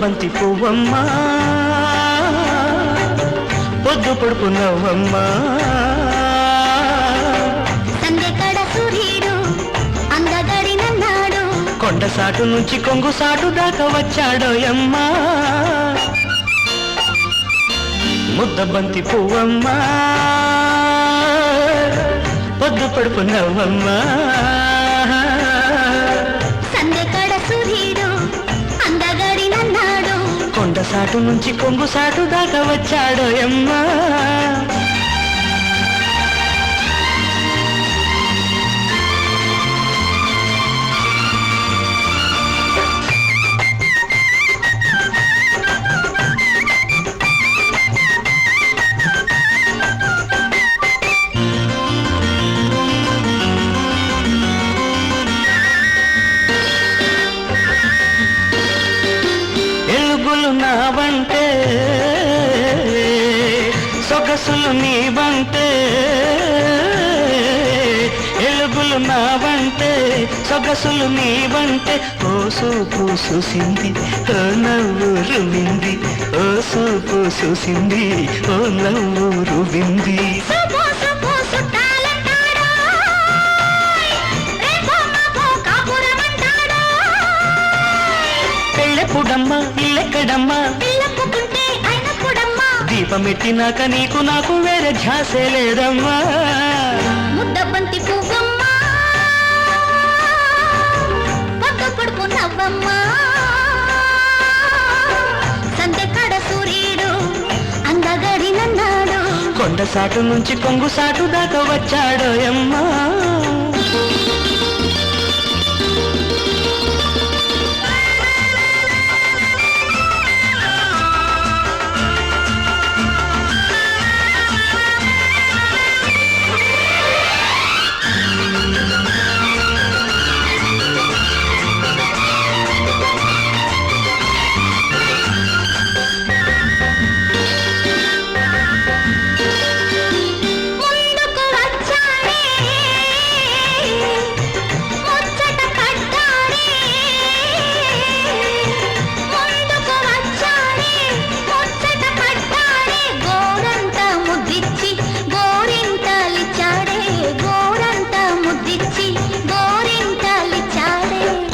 ముద్దబంతి పువ్వమ్మా. పొద్దు పొడుపు నవ్వమ్మా. అందగడినన్నాడు కొండ సాటు నుంచి కొంగు సాటు దాకా వచ్చాడోయమ్మా. ముద్దబంతి పువ్వమ్మా. పొద్దు పొడుపు నవ్వమ్మా. అందగడినన్నాడు నుంచి కొంగు సాటు దాకా వచ్చాడోయమ్మా సొగసులు నీవంటే ఎలుగులు నావంటే సొగసులు నీవంటే ఓ సూపు చూసింది ఓ నవ్వు రువింది ఓ సూపు చూసింది ఓ నవ్వు రువింది పెళ్ళెప్పుడమ్మా ఇల్లెక్కడమ్మా? దీపమెట్టినాక నీకు నాకు వేరే ధ్యాసే లేదమ్మా. ముద్దబంతి పువ్వమ్మ. పొద్దు పొడుపు నవ్వమ్మ. సందెకడ సూర్యుడు అందగడినన్నాడు కొండ సాటు నుంచి కొంగు సాటు దాకా వచ్చాడోయమ్మా.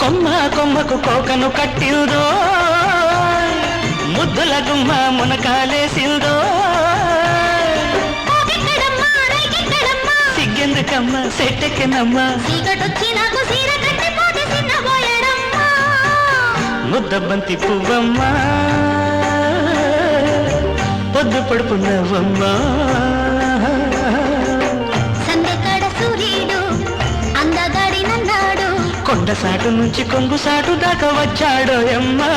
కొమ్మ కొమ్మకు కోకను కట్టిందో? ముద్దుల గుమ్మ మునకాలేసిందో? సిగ్గెందుకమ్మ సెట్టెక్కినమ్మ ముద్దబంతి పువ్వమ్మా. పొద్దు పడుపు కొండ సాటు నుంచి కొంగు సాటు దాకా వచ్చాడోయమ్మా